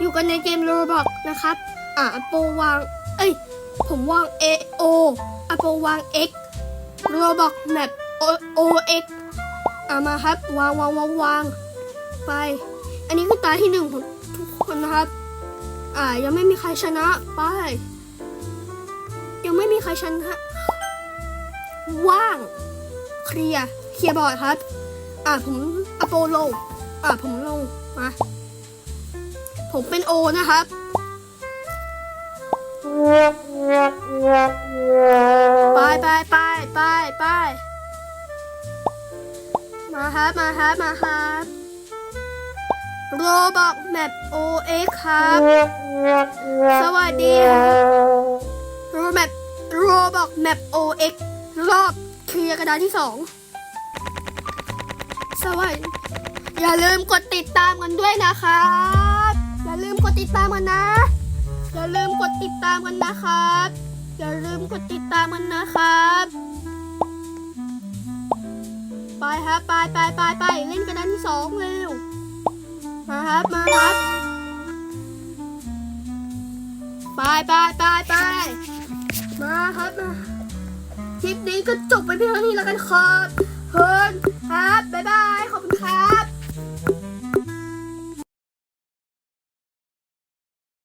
อยู่กันในเกมโรบอกนะครับ อะโปวาง เอ้ย ผมวาง A O อโปวาง X โรบอกแมป O O X อะมาครับ วางวางวางวางไป อันนี้คือตาที่หนึ่งของทุกคนนะครับ อ่า ยังไม่มีใครชนะ ไป ยังไม่มีใครชนะ ว่าง เคลียร์ เคลียร์บอร์ดครับ อ่าผมอโปลง อ่าผมลง มา ผมเป็นโอนะครับ ไปไปไปไปไปมาครับมาครับมาครับโรบอกแมปโอเอครับ สวัสดีโรแมปโรบอกแมปโอเอ็กรอบเคลียร์กระดานที่สองสวัสดีอย่าลืมกดติดตามกันด้วยนะครับ ติดตามกันนะ อย่าลืมกดติดตามกันนะครับ อย่าลืมกดติดตามกันนะครับไปครับไปไปไปไปเล่นกระดานที่สองเร็วมาครับมาครับไปไปไปไปมาครับมาคลิปนี้ก็จบไปเพียงเท่านี้แล้วกันครับเฮิร์นครับบ๊ายบายขอบคุณครับ